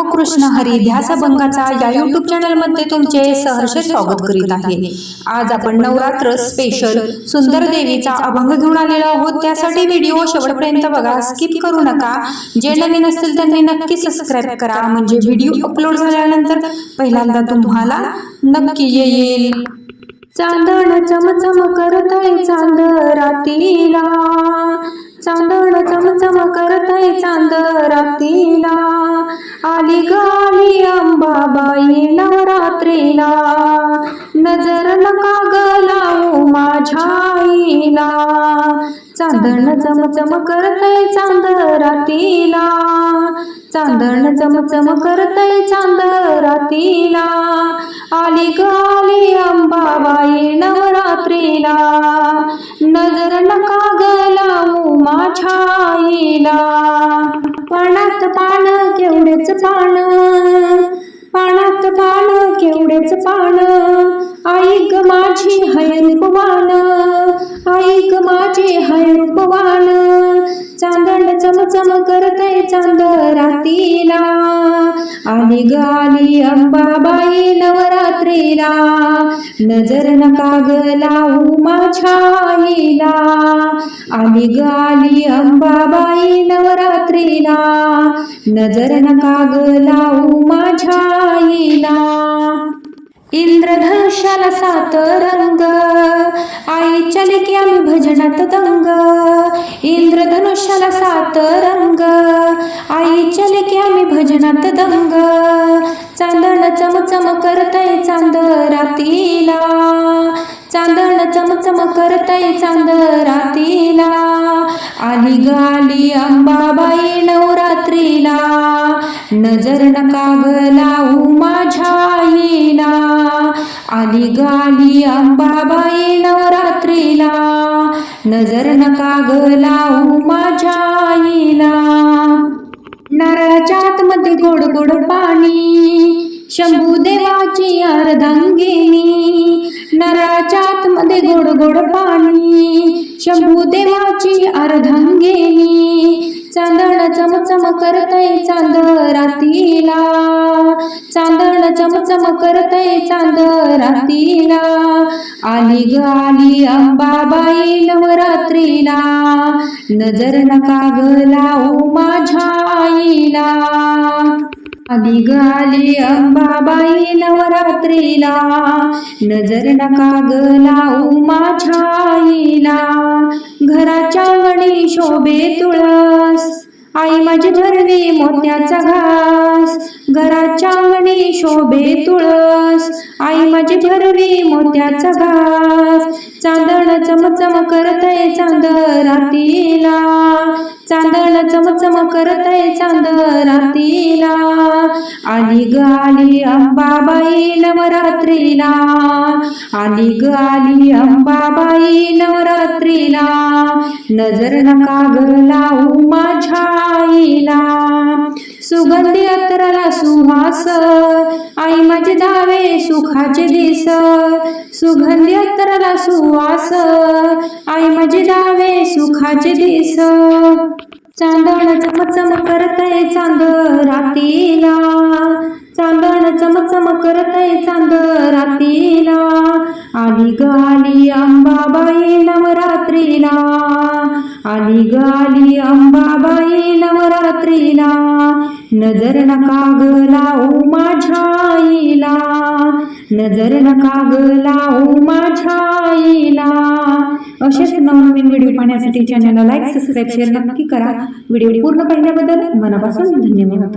रामकृष्ण हरी ध्यास अभंगाचा या युट्यूब चॅनलमध्ये तुमचे सहर्ष स्वागत करीत आहे. आज आपण नवरात्र स्पेशल सुंदर देवीचा अभंग घेऊन आलेलो आहोत. त्यासाठी व्हिडिओ शेवटपर्यंत बघा. स्किप करू नका. जे नवीन असतील त्यांनी नक्की सबस्क्राईब करा. म्हणजे व्हिडिओ अपलोड झाल्यानंतर पहिल्यांदा तुम्हाला नक्की येईल. चांदण चमचम करतय चांद रातीला चांदण चमचम करतय चांद रातीला आली गाली अंबाबाई नवरात्रीला. नजर नका गलाऊ माझ्या आईला. चांदण चमचम करतय चांद रातीला चांदण चमचम करतय चांद रातीला आली गाली अंबाबाई नवरात्रीला. नजर नका गलाऊ माझ्या आईला. पानात पान केवढेच पान. पानात पान केवढेच पान. आई ग माझी हय रूपवान आई ग माझी हय रूपवान चांदण चमचम करतय चांद रातीला आणि ग आली अंबाबाई नवरात्रीला. नजर नका ग लावू माझ्या आईला. आली ग आली अंबाबाई नवरात्रीला. नजर नका ग लावू माझ्या आईला. इंद्रधनुष्याला सात रंग. आई चले की आम्ही भजनात दंग. धनुष्याला सात रंग. आई चले की आम्ही भजनात दंग. चांदण चमचम करतय चांद रातीला चांदण चमचम करतय चांद रात्रीला. आली ग आली अंबाबाई नवरात्रीला. नजर नका ग लावू माझ्या आईला. आली ग आली अंबाबाई नवरात्रीला. नजर नका ग लावू माझ्या आईला. नारळाच्या आतमध्ये गोड गोड पाणी. शंभू देवाची अर्धांगिनी. नराच्या आतमध्ये गोड गोड पाणी. शंभू देवाची अर्धांगिनी चांदण चमचम करतय चांद रातीला चांदण चमचम करतय चांद रातीला आली ग आली अंबाबाई नवरात्रीला. नजर नका ग लावू माझ्या आईला. आली ग अंबाबाई नवरात्रीला. नजर नका ग लावू माझ्या आईला. घराच्या अंगणी शोभे तुळस. आई माझी भरली मोत्याचा घास. घराच्या अंगणी शोभे तुळस. आई माझी भरली मोत्याचा घास. चांदण चमचम करतय चांद रातीला चांदण चमचम करत चांद रातीला आली ग आली अंबाबाई नवरात्रीला. आली ग आली अंबाबाई नवरात्रीला. नजर नका ग लावू माझ्या आईला. सुगंधी अत्रला सुहास. आई माझे धावे सुखाचे दिस. सुगंधी अत्तराला सुवास आई माझे धावे सुखाचे दिस. चांदण चमचम करतय चांद रातीला. चांदण चमचम करतय चांद रातीला. आली गाली अंबाबाई नवरात्रीला. आली गाली अंबाबाई नवरात्रीला. नजर नका ग लावू माझ्या आईला. नजर नका ग लावू माझ्या आईला. असेच नवनवीन व्हिडिओ पाहण्यासाठी चॅनलला लाईक सबस्क्राईब शेअर नक्की करा. व्हिडिओ पूर्ण पाहिल्याबद्दल मनापासून धन्यवाद.